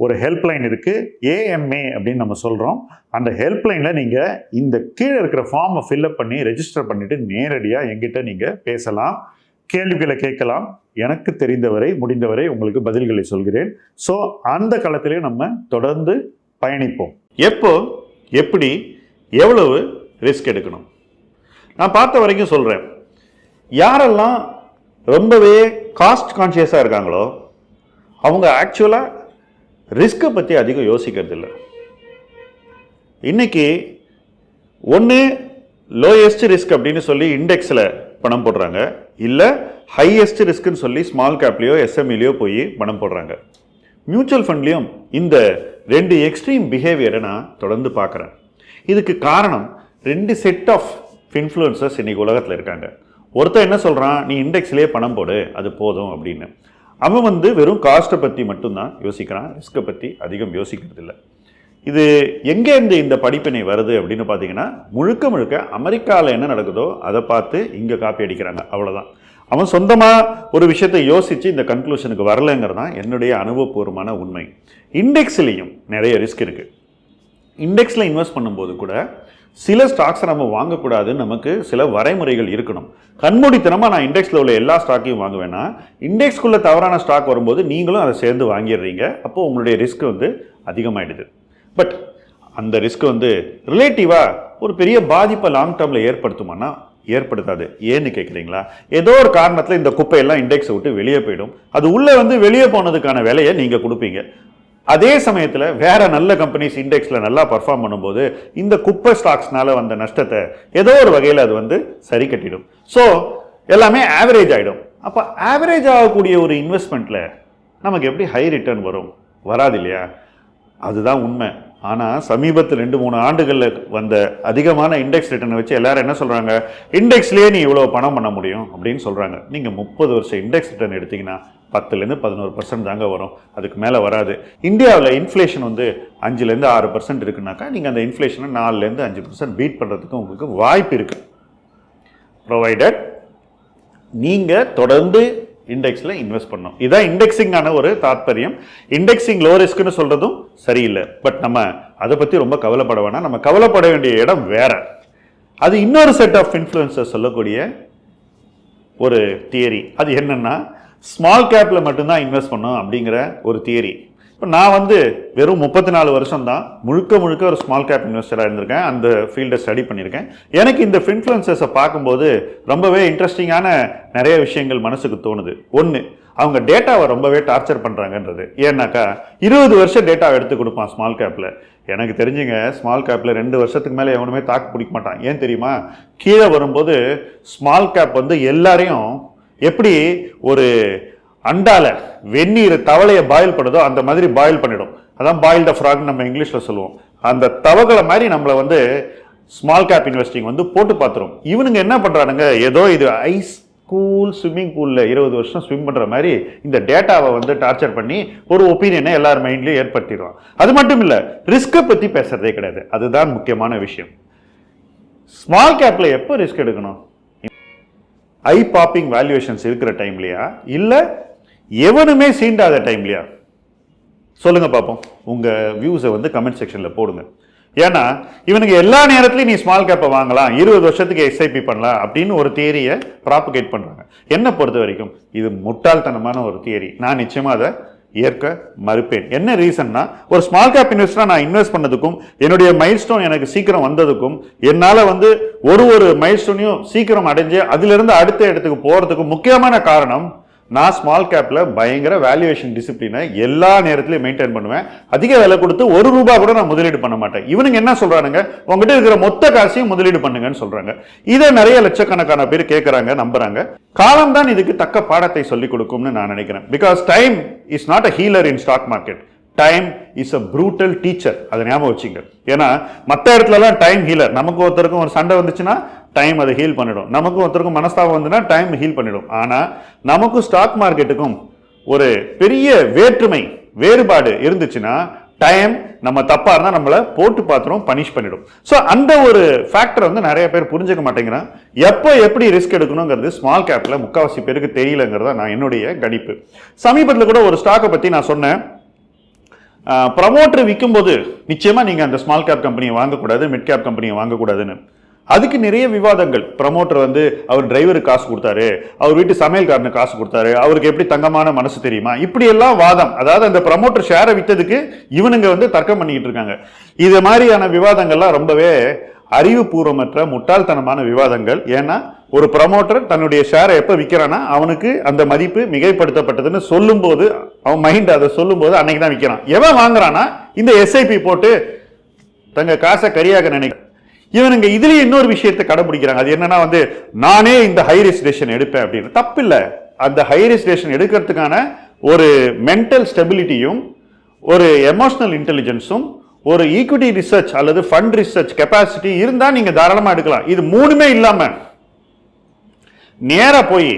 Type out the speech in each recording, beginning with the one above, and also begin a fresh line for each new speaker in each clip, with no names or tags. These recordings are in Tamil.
ஒரு ஹெல்ப்லைன் இருக்குது ஏஎம்ஏ அப்படின்னு நம்ம சொல்கிறோம் அந்த ஹெல்ப்லைனில் நீங்கள் இந்த கீழே இருக்கிற ஃபார்மை ஃபில்அப் பண்ணி ரெஜிஸ்டர் பண்ணிவிட்டு நேரடியாக எங்கிட்ட நீங்கள் பேசலாம். கேள்விகளை கேட்கலாம். எனக்கு தெரிந்தவரை முடிந்தவரை உங்களுக்கு பதில்களை சொல்கிறேன். ஸோ அந்த காலத்திலே நம்ம தொடர்ந்து பயணிப்போம். எப்போ? எப்படி? எவ்வளவு? ரிஸ்க் எடுக்கணும். நான் பார்த்த வரைக்கும் சொல்கிறேன் யாரெல்லாம் ரொம்பவே காஸ்ட் கான்ஷியஸாக இருக்காங்களோ அவங்க ஆக்சுவலாக ரிஸ்க்கை பற்றி அதிகம் யோசிக்கிறது இல்லை இன்னைக்கு ஒன்று லோயஸ்ட் ரிஸ்க் அப்படின்னு சொல்லி இண்டெக்ஸில் பணம் போடுறாங்க. இல்லை ஹையஸ்ட் ரிஸ்க்குன்னு சொல்லி ஸ்மால் கேப்லேயோ எஸ்எம்இலையோ போய் பணம் போடுறாங்க. மியூச்சுவல் ஃபண்ட்லேயும் இந்த ரெண்டு எக்ஸ்ட்ரீம் பிஹேவியரை நான் தொடர்ந்து பார்க்குறேன். இதுக்கு காரணம் ரெண்டு செட் ஆஃப் இன்ஃப்ளூயன்சர்ஸ் இன்றைக்கி உலகத்தில் இருக்காங்க. ஒருத்தர் என்ன சொல்கிறான் நீ இண்டெக்ஸ்லேயே பணம் போடு அது போதும் அப்படின்னு. அவன் வந்து வெறும் காஸ்ட்டை பற்றி மட்டும்தான் யோசிக்கிறான். ரிஸ்க்கை பற்றி அதிகம் யோசிக்கிறது இல்லை இது எங்கேருந்து இந்த படிப்பினை வருது அப்படின்னு பார்த்தீங்கன்னா முழுக்க முழுக்க அமெரிக்காவில் என்ன நடக்குதோ அதை பார்த்து இங்கே காப்பி அடிக்கிறாங்க. அவ்வளோதான் அவன் சொந்தமாக ஒரு விஷயத்தை யோசித்து இந்த கன்க்ளூஷனுக்கு வரலைங்கிறது தான் என்னுடைய அனுபவபூர்வமான உண்மை. இண்டெக்ஸ்லேயும் நிறைய ரிஸ்க் இருக்குது இண்டெக்ஸில் இன்வெஸ்ட் பண்ணும்போது கூட சில ஸ்டாக்ஸை நம்ம வாங்கக்கூடாதுன்னு நமக்கு சில வரைமுறைகள் இருக்கணும். கண்மூடித்தனமாக நான் இண்டெக்ஸில் உள்ள எல்லா ஸ்டாக்கையும் வாங்குவேன்னா இண்டெக்ஸ்க்குள்ளே தவறான ஸ்டாக் வரும்போது நீங்களும் அதை சேர்ந்து வாங்கிடுறீங்க. அப்போது உங்களுடைய ரிஸ்க் வந்து அதிகமாகிடுது பட் அந்த ரிஸ்க் வந்து ரிலேட்டிவாக ஒரு பெரிய பாதிப்பை லாங் டேர்மில் ஏற்படுத்துமானா ஏற்படுத்தாது. ஏன்னு கேட்குறீங்களா ஏதோ ஒரு காரணத்தில் இந்த குப்பையெல்லாம் இண்டெக்ஸை விட்டு வெளியே போயிடும். அது உள்ளே வந்து வெளியே போனதுக்கான விலையை நீங்கள் கொடுப்பீங்க. அதே சமயத்தில் வேற நல்ல கம்பெனிஸ் இண்டெக்ஸில் நல்லா பர்ஃபார்ம் பண்ணும்போது இந்த குப்பை ஸ்டாக்ஸ்னால வந்த நஷ்டத்தை ஏதோ ஒரு வகையில் அது வந்து சரி கட்டிடும். ஸோ எல்லாமே ஆவரேஜ் ஆகிடும் அப்போ ஆவரேஜ் ஆகக்கூடிய ஒரு இன்வெஸ்ட்மெண்ட்டில் நமக்கு எப்படி ஹை ரிட்டர்ன் வரும்? வராது இல்லையா? அதுதான் உண்மை. ஆனால் சமீபத்தில் ரெண்டு மூணு ஆண்டுகளில் வந்த அதிகமான இண்டெக்ஸ் ரிட்டர்னை வச்சு எல்லாரும் என்ன சொல்கிறாங்க இண்டெக்ஸ்லேயே நீ இவ்வளோ பணம் பண்ண முடியும்? அப்படின்னு சொல்கிறாங்க நீங்கள் முப்பது வருஷம் இண்டெக்ஸ் ரிட்டர்ன் எடுத்தீங்கன்னா பத்துலேருந்து பதினோரு பர்சன்ட் தாங்க வரும். அதுக்கு மேலே வராது. இந்தியாவில் இன்ஃப்ளேஷன் வந்து அஞ்சுலேருந்து ஆறு பர்சன்ட் இருக்குனாக்கா நீங்கள் அந்த இன்ஃப்ளேஷனை நாலுலேருந்து அஞ்சு பர்சன்ட் பீட் பண்ணுறதுக்கு உங்களுக்கு வாய்ப்பு இருக்குது ப்ரொவைடட் நீங்கள் தொடர்ந்து இண்டெக்ஸில் இன்வெஸ்ட் பண்ணணும் இதான் இண்டெக்ஸிங்கான ஒரு தாற்பயம் இண்டெக்ஸிங் லோ ரிஸ்க்னு சொல்கிறதும் சரியில்லை. பட் நம்ம அதை பற்றி ரொம்ப கவலைப்பட வேணாம். நம்ம கவலைப்பட வேண்டிய இடம் வேற. அது இன்னொரு செட் ஆஃப் இன்ஃப்ளூயன்சர் சொல்லக்கூடிய ஒரு தியரி அது என்னென்னா ஸ்மால் கேப்பில் மட்டும்தான் இன்வெஸ்ட் பண்ணும் அப்படிங்கிற ஒரு தியரி இப்போ நான் வந்து வெறும் முப்பத்தி நாலு வருஷம் தான் முழுக்க முழுக்க ஒரு ஸ்மால் கேப் இன்வெஸ்டராக இருந்திருக்கேன். அந்த ஃபீல்டை ஸ்டடி பண்ணியிருக்கேன். எனக்கு இந்த இன்ஃப்ளூயன்சஸை பார்க்கும்போது ரொம்பவே இன்ட்ரெஸ்டிங்கான நிறைய விஷயங்கள் மனசுக்கு தோணுது. ஒன்று அவங்க டேட்டாவை ரொம்பவே டார்ச்சர் பண்ணுறாங்கன்றது ஏன்னாக்கா இருபது வருஷம் டேட்டாவை எடுத்து கொடுப்பான் ஸ்மால் கேப்பில் எனக்கு தெரிஞ்சுங்க ஸ்மால் கேப்பில் ரெண்டு வருஷத்துக்கு மேலே எவனுமே தாக்கு பிடிக்க மாட்டான். ஏன் தெரியுமா? கீழே வரும்போது ஸ்மால் கேப் வந்து எல்லாரையும் எப்படி ஒரு அண்டால வெந்நீர் தவளையை பாயில் பண்ணுதோ அந்த மாதிரி பாயில் பண்ணிடும். அதான் பாயில்ட் ஃப்ராக் நம்ம இங்கிலீஷில் சொல்லுவோம். அந்த தவகளை மாதிரி நம்மளை வந்து ஸ்மால் கேப் இன்வெஸ்டிங் வந்து போட்டு பார்த்துரும். இவனுங்க என்ன பண்ணுறானுங்க ஏதோ இது ஐஸ் கூல் ஸ்விம்மிங் பூலில் இருபது வருஷம் ஸ்விம் பண்ணுற மாதிரி இந்த டேட்டாவை வந்து டார்ச்சர் பண்ணி ஒரு ஒப்பீனியனை எல்லார் மைண்ட்லேயும் ஏற்படுத்திடுவான். அது மட்டும் இல்லை ரிஸ்க்கை பற்றி பேசுகிறதே கிடையாது. அதுதான் முக்கியமான விஷயம். ஸ்மால் கேப்பில் எப்போ ரிஸ்க் எடுக்கணும்? ஐ பாப்பிங் வேல்யூவேஷன்ஸ் இருக்கிற டைம்லையா இல்லை எவனுமே சீண்டாத டைம்லையா சொல்லுங்க பார்ப்போம் உங்க வியூஸை வந்து கமெண்ட் செக்ஷன்ல போடுங்க. ஏன்னா இவனுக்கு எல்லா நேரத்துலையும் நீ ஸ்மால் கேப்பை வாங்கலாம் இருபது வருஷத்துக்கு எஸ்ஐபி பண்ணலாம் அப்படின்னு ஒரு தியரியை ப்ராப்பகேட் பண்றாங்க. என்ன பொறுத்த வரைக்கும் இது முட்டாள்தனமான ஒரு தியரி நான் நிச்சயமாக அதை ஏற்க மறுப்பேன். என்ன ரீசன்னா ஒரு ஸ்மால் கேப் இன்வெஸ்டராக நான் இன்வெஸ்ட் பண்ணதுக்கும் என்னுடைய மைல்ஸ்டோன் எனக்கு சீக்கிரம் வந்ததுக்கும் என்னால் வந்து ஒரு ஒரு மைல்ஸ்டோனையும் சீக்கிரம் அடைஞ்சு அதிலிருந்து அடுத்த இடத்துக்கு போகிறதுக்கும் முக்கியமான காரணம் நான் ஸ்மால் கேப்பில் பயங்கர வேல்யூவேஷன் டிசிப்ளினை எல்லா நேரத்திலையும் மெயின்டைன் பண்ணுவேன். அதிக விலை கொடுத்து ஒரு ரூபா கூட நான் முதலீடு பண்ண மாட்டேன். இவனுங்க என்ன சொல்கிறானுங்க உங்ககிட்ட இருக்கிற மொத்த காசையும் முதலீடு பண்ணுங்கன்னு சொல்கிறாங்க இதை நிறைய லட்சக்கணக்கான பேர் கேட்குறாங்க நம்புகிறாங்க காலம் தான் இதுக்கு தக்க பாடத்தை சொல்லிக் கொடுக்கும்னு நான் நினைக்கிறேன். Because time is not a healer in stock market time is a brutal teacher அதை ஞாபகம் வச்சுங்க. ஏன்னா மற்ற இடத்துலலாம் டைம் ஹீலர் நமக்கு ஒருத்தருக்கும் ஒரு சண்டை வந்துச்சுன்னா டைம் அதை ஹீல் பண்ணிடும். நமக்கும் ஒருத்தருக்கும் மனஸ்தாபம் வந்துன்னா டைம் ஹீல் பண்ணிடும். ஆனால் நமக்கும் ஸ்டாக் மார்க்கெட்டுக்கும் ஒரு பெரிய வேற்றுமை வேறுபாடு இருந்துச்சுன்னா டைம் நம்ம தப்பாக இருந்தால் நம்மளை போட்டு பார்த்துரும் பனிஷ் பண்ணிடும். ஸோ அந்த ஒரு ஃபேக்டர் வந்து நிறைய பேர் புரிஞ்சுக்க மாட்டேங்கிறான். எப்போ எப்படி ரிஸ்க் எடுக்கணுங்கிறது ஸ்மால் கேப்பில் முக்கால்வாசி பேருக்கு தெரியலங்கிறத நான் என்னுடைய கணிப்பு. சமீபத்தில் கூட ஒரு ஸ்டாக்கை பற்றி நான் சொன்னேன். ப்ரமோட்டர் விற்கும்போது நிச்சயமாக நீங்கள் அந்த ஸ்மால் கேப் கம்பெனியை வாங்கக்கூடாது மிட் கேப் கம்பெனியை வாங்கக்கூடாதுன்னு. அதுக்கு நிறைய விவாதங்கள். ப்ரமோட்டர் வந்து அவர் டிரைவருக்கு காசு கொடுத்தாரு. அவர் வீட்டு சமையல்காரனுக்கு காசு கொடுத்தாரு. அவருக்கு எப்படி தங்கமான மனசு தெரியுமா? இப்படி எல்லாம் வாதம். அதாவது அந்த ப்ரமோட்டர் ஷேரை விற்றதுக்கு இவனுங்க வந்து தர்க்கம் பண்ணிக்கிட்டு இருக்காங்க. இது மாதிரியான விவாதங்கள்லாம் ரொம்பவே அறிவுபூர்வமற்ற முட்டாள்தனமான விவாதங்கள். ஏன்னா ஒரு ப்ரமோட்டர் தன்னுடைய ஷேரை எப்போ விற்கிறான்னா அவனுக்கு அந்த மதிப்பு மிகைப்படுத்தப்பட்டதுன்னு சொல்லும்போது அவன் மைண்ட் அதை சொல்லும்போது அன்னைக்கு தான் விற்கிறான் எவன் வாங்குறானா இந்த எஸ்ஐபி போட்டு தங்க காசை கரியாக நினைக்க இவனுங்க இதுலயே இன்னொரு விஷயத்தை கடைபிடிக்கிறாங்க. அது என்னன்னா வந்து நானே இந்த ஹை ரெஜிஸ்ட்ரேஷன் எடுப்பேன் அப்படின்னு. தப்பில்லை. அந்த ஹை ரெஜிஸ்ட்ரேஷன் எடுக்கிறதுக்கான ஒரு மென்டல் ஸ்டெபிலிட்டியும் ஒரு எமோஷனல் இன்டெலிஜென்ஸும் ஒரு ஈக்விட்டி ரிசர்ச் அல்லது ஃபண்ட் ரிசர்ச் கெப்பாசிட்டி இருந்தால் நீங்கள் தாராளமாக எடுக்கலாம். இது மூணுமே இல்லாமல் நேராக போய்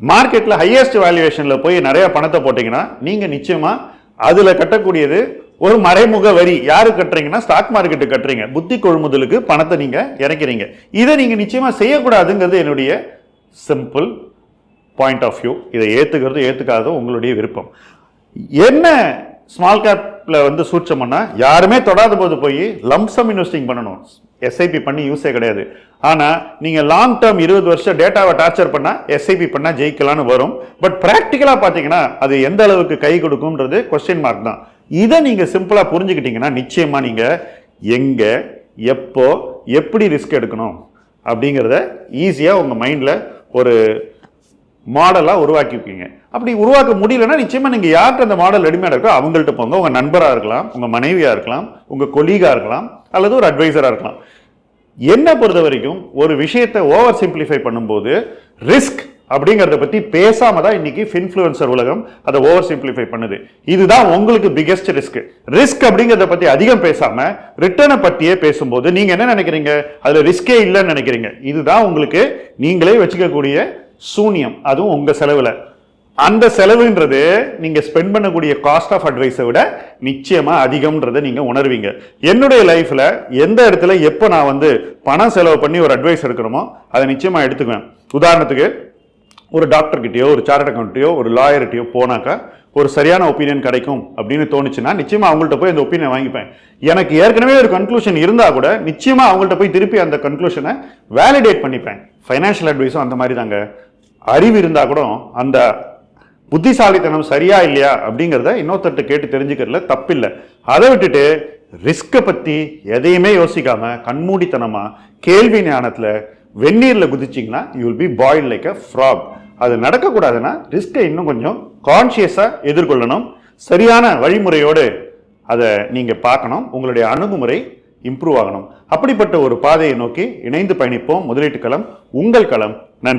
மார்க்கெட்டில் ஹையஸ்ட் வேல்யூவேஷனில் போய் நிறைய பணத்தை போட்டிங்கன்னா நீங்கள் நிச்சயமாக அதில் கட்டக்கூடியது ஒரு மறைமுக வரி. யாரு கட்டுறீங்கன்னா ஸ்டாக் மார்க்கெட்டு கட்டுறீங்க. புத்தி கொள்முதலுக்கு பணத்தை நீங்க இறக்கிறீங்க. இதை நீங்க நிச்சயமா செய்யக்கூடாதுங்கிறது என்னுடைய சிம்பிள் பாயிண்ட் ஆஃப் வியூ இதை ஏத்துக்கிறது ஏத்துக்காதது உங்களுடைய விருப்பம். என்ன ஸ்மால் கேப்ல வந்து சூட்சம்னா யாருமே தொடாத போது போய் லம்சம் இன்வெஸ்டிங் பண்ணணும். எஸ்ஐபி பண்ணி யூஸே கிடையாது. ஆனால் நீங்கள் லாங் டேர்ம் இருபது வருஷம் டேட்டாவை டார்ச்சர் பண்ணால் எஸ்ஐபி பண்ணால் ஜெயிக்கலாம்னு வரும். பட் ப்ராக்டிக்கலாக பார்த்தீங்கன்னா அது எந்த அளவுக்கு கை கொடுக்கும்ன்றது கொஸ்டின் மார்க் தான். இதை நீங்கள் சிம்பிளாக புரிஞ்சுக்கிட்டீங்கன்னா நிச்சயமாக நீங்கள் எங்கே எப்போ எப்படி ரிஸ்க் எடுக்கணும் அப்படிங்கிறத ஈஸியாக உங்கள் மைண்டில் ஒரு மாடலாக உருவாக்கிப்பீங்க அப்படி உருவாக்க முடியலன்னா நிச்சயமாக நீங்கள் யார்கிட்ட அந்த மாடல் ரெடிமேட் இருக்கோ அவங்கள்ட்ட போங்க. உங்கள் நண்பராக இருக்கலாம் உங்கள் மனைவியாக இருக்கலாம் உங்கள் கொலீகாக இருக்கலாம் அல்லது ஒரு அட்வைசராக இருக்கலாம். என்னை பொறுத்த வரைக்கும் ஒரு விஷயத்தை ஓவர் சிம்பிளிஃபை பண்ணும்போது ரிஸ்க் அப்படிங்கிறத பற்றி பேசாம தான் இன்னைக்கு ஃபின்ஃப்ளூயன்சர் உலகம் அதை ஓவர் சிம்பிளிஃபை பண்ணுது. இதுதான் உங்களுக்கு பிகெஸ்ட் ரிஸ்க் ரிஸ்க் அப்படிங்கிறத பற்றி அதிகம் பேசாம ரிட்டர்னை பற்றியே பேசும்போது நீங்கள் என்ன நினைக்கிறீங்க? அதில் ரிஸ்கே இல்லைன்னு நினைக்கிறீங்க. இதுதான் உங்களுக்கு நீங்களே வச்சுக்கக்கூடிய சூனியம். அதுவும் உங்கள் செலவில். அந்த செலவுன்றது நீங்கள் ஸ்பெண்ட் பண்ணக்கூடிய காஸ்ட் ஆஃப் அட்வைஸை விட நிச்சயமாக அதிகம்ன்றதை நீங்கள் உணர்வீங்க. என்னுடைய லைஃப்பில் எந்த இடத்துல எப்போ நான் வந்து பணம் செலவு பண்ணி ஒரு அட்வைஸ் எடுக்கணுமோ அதை நிச்சயமாக எடுத்துக்குவேன். உதாரணத்துக்கு ஒரு டாக்டர்கிட்டயோ ஒரு சார்ட் அக்கௌண்ட்டையோ ஒரு லாயர்கிட்டயோ போனாக்கா ஒரு சரியான ஒப்பீனியன் கிடைக்கும் அப்படின்னு தோணுச்சுன்னா நிச்சயமா அவங்கள்ட்ட போய் அந்த ஒப்பீனியன் வாங்கிப்பேன். எனக்கு ஏற்கனவே ஒரு கன்க்ளூஷன் இருந்தால் கூட நிச்சயமா அவங்கள்ட்ட போய் திருப்பி அந்த கன்க்ளூஷனை வேலிடேட் பண்ணிப்பேன். ஃபைனான்ஷியல் அட்வைஸும் அந்த மாதிரி தாங்க அறிவு இருந்தால் கூட அந்த புத்திசாலித்தனம் சரியா இல்லையா அப்படிங்கிறத இன்னொருத்தர்கிட்ட கேட்டு தெரிஞ்சுக்கிறதுல தப்பில்லை. அதை விட்டுட்டு ரிஸ்க்கை பற்றி எதையுமே யோசிக்காமல் கண்மூடித்தனமாக கேள்வி ஞானத்தில் வெந்நீரில் குதிச்சிங்கன்னா you will be boil like a frog அது நடக்கக்கூடாதுன்னா ரிஸ்க்கை இன்னும் கொஞ்சம் கான்ஷியஸாக எதிர்கொள்ளணும். சரியான வழிமுறையோடு அதை நீங்கள் பார்க்கணும். உங்களுடைய அணுகுமுறை இம்ப்ரூவ் ஆகணும். அப்படிப்பட்ட ஒரு பாதையை நோக்கி இணைந்து பயணிப்போம். முதலீட்டு களம் உங்கள் களம்.